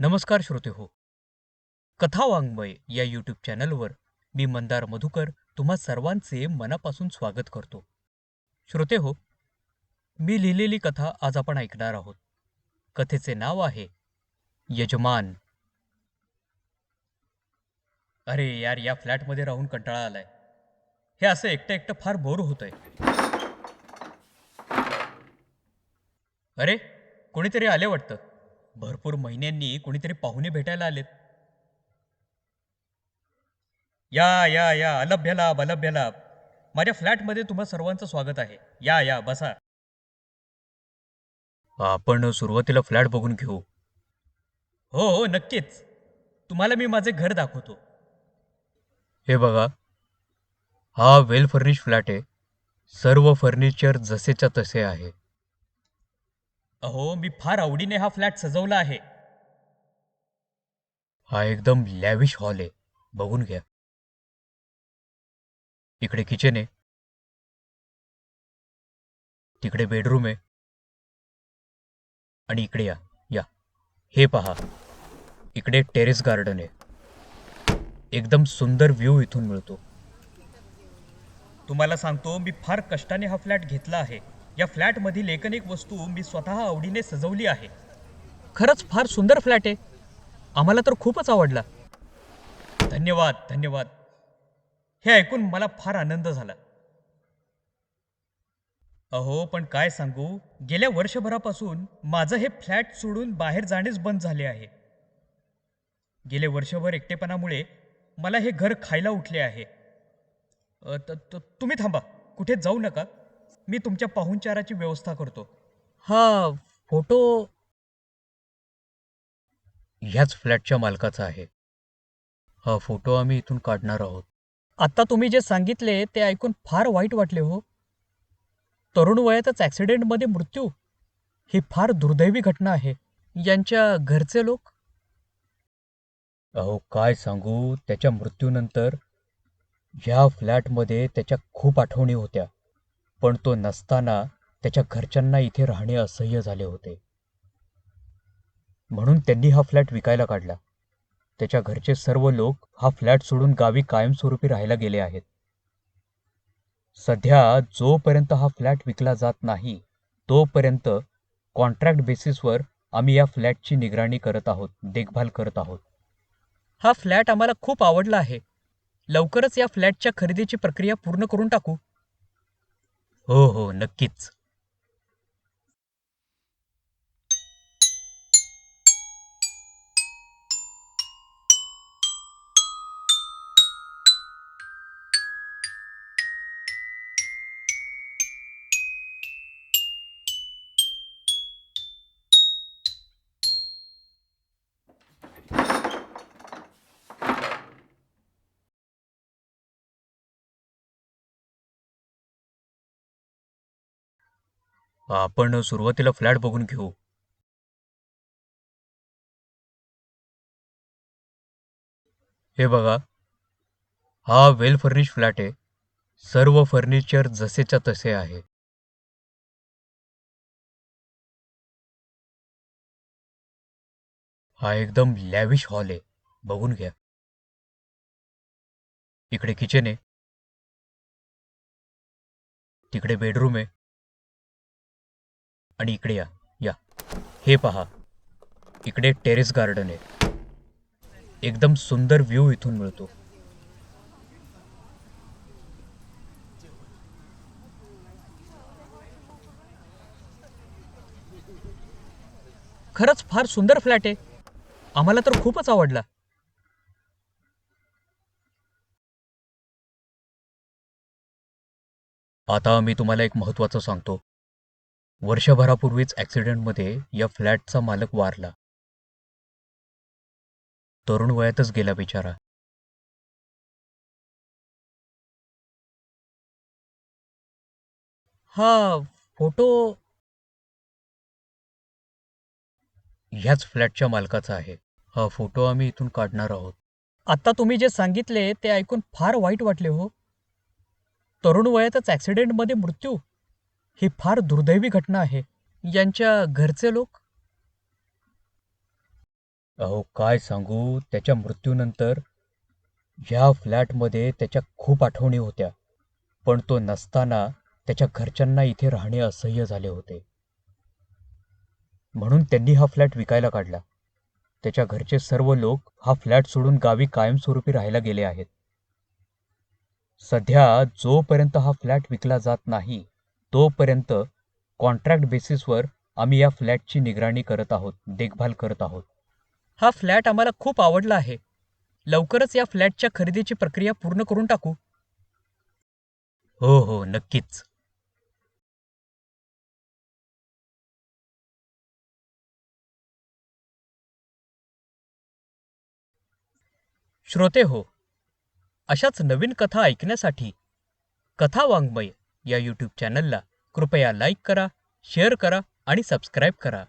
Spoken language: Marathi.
नमस्कार श्रोते हो. कथा वाङ्मय या यूट्यूब चॅनलवर मी मंदार मधुकर तुम्हा सर्वांचे मनापासून स्वागत करतो. श्रोते हो मी लिहिलेली कथा आज आपण ऐकणार आहोत. कथेचे नाव आहे यजमान. अरे यार या फ्लॅटमध्ये राहून कंटाळा आलाय. हे असं एकटं एकटं फार बोर होतंय. अरे कोणीतरी आले वाटतं? भरपूर महिन्यांनी कोणीतरी पाहुणे भेटायला आलेत. या या या अलभ्य लाभ अलभ्य लाभ. माझ्या फ्लॅटमध्ये तुम्हा सर्वांचं स्वागत आहे. या या बसा. आपण सुरुवातीला फ्लॅट बघून घेऊ. हो हो नक्कीच. तुम्हाला मी माझे घर दाखवतो. हे बघा. हा वेल फर्निश फ्लॅट आहे. सर्व फर्निचर जसेच्या तसे आहे. अहो मी फार आवडीने हा फ्लॅट सजवला आहे. हा एकदम लॅविश हॉल आहे. बघून घ्या. इकडे किचन आहे. तिकडे बेडरूम आहे. आणि इकडे या या. हे पहा. इकडे टेरेस गार्डन आहे. एकदम सुंदर व्ह्यू इथून मिळतो. तुम्हाला सांगतो मी फार कष्टाने हा फ्लॅट घेतला आहे. या फ्लॅटमधील एकनेक वस्तू मी स्वतः आवडीने सजवली आहे. खरंच फार सुंदर फ्लॅट आहे. आम्हाला तर खूपच आवडला. धन्यवाद धन्यवाद. हे ऐकून मला फार आनंद झाला. अहो पण काय सांगू? गेल्या वर्षभरापासून माझं हे फ्लॅट सोडून बाहेर जाणेच बंद झाले आहे. गेले वर्षभर एकटेपणामुळे मला हे घर खायला उठले आहे. त- तुम्ही थांबा. कुठे जाऊ नका. मी तुमच्या पाहुणचाराची व्यवस्था करतो. हा फोटो ह्याच फ्लॅटच्या मालकाचा आहे. हा फोटो आम्ही इथून काढणार आहोत. आता तुम्ही जे सांगितले ते ऐकून फार वाईट वाटले हो. तरुण वयातच ॲक्सिडेंटमध्ये मृत्यू ही फार दुर्दैवी घटना आहे. यांच्या घरचे लोक? अहो काय सांगू त्याच्या मृत्यूनंतर ह्या फ्लॅटमध्ये त्याच्या खूप आठवणी होत्या. पण तो नसताना त्याच्या घरच्यांना इथे राहणे असह्य झाले होते. म्हणून त्यांनी हा फ्लॅट विकायला काढला. त्याच्या घरचे सर्व लोक हा फ्लॅट सोडून गावी कायमस्वरूपी राहायला गेले आहेत. सध्या जोपर्यंत हा फ्लॅट विकला जात नाही तोपर्यंत कॉन्ट्रॅक्ट बेसिसवर आम्ही या फ्लॅटची निगराणी करत आहोत देखभाल करत आहोत. हा फ्लॅट आम्हाला खूप आवडला आहे. लवकरच या फ्लॅटच्या खरेदीची प्रक्रिया पूर्ण करून टाकू. हो हो नक्कीच. आपण सुरुवातीला फ्लॅट बघून घेऊ. हे बघा हा वेल फर्निश फ्लॅट आहे. सर्व फर्निचर जसेच्या तसे आहे. हा एकदम लॅविश हॉल आहे. बघून घ्या. इकडे किचन आहे. तिकडे बेडरूम आहे. आणि इकडे या या. हे पहा. इकडे टेरेस गार्डन आहे. एकदम सुंदर व्ह्यू इथून मिळतो. खरंच फार सुंदर फ्लॅट आहे. आम्हाला तर खूपच आवडला. आता मी तुम्हाला एक महत्त्वाचं सांगतो. वर्षभरापूर्वीच ॲक्सिडेंटमध्ये या फ्लॅटचा मालक वारला. तरुण वयातच गेला बिचारा. हा फोटो ह्याच फ्लॅटच्या मालकाचा आहे. हा फोटो आम्ही इथून काढणार आहोत. आता तुम्ही जे सांगितले ते ऐकून फार वाईट वाटले हो. तरुण वयातच ॲक्सिडेंटमध्ये मृत्यू. ही फार दुर्दैवी घटना आहे. यांच्या घरचे लोक? अहो काय सांगू? त्याच्या मृत्यूनंतर ह्या फ्लॅटमध्ये त्याच्या खूप आठवणी होत्या. पण तो नसताना त्याच्या घरच्यांना इथे राहणे असह्य झाले होते. म्हणून त्यांनी हा फ्लॅट विकायला काढला. त्याच्या घरचे सर्व लोक हा फ्लॅट सोडून गावी कायमस्वरूपी राहायला गेले आहेत. सध्या जोपर्यंत हा फ्लॅट विकला जात नाही तोपर्यंत कॉन्ट्रॅक्ट बेसिसवर आम्ही या फ्लॅटची निगराणी करत आहोत देखभाल करत आहोत. हा फ्लॅट आम्हाला खूप आवडला आहे. लवकरच या फ्लॅटच्या खरेदीची प्रक्रिया पूर्ण करून टाकू. हो हो नक्कीच. श्रोते हो अशाच नवीन कथा ऐकण्यासाठी कथा वाङ्मय या यूट्यूब चॅनलला कृपया लाईक करा शेअर करा आणि सबस्क्राईब करा.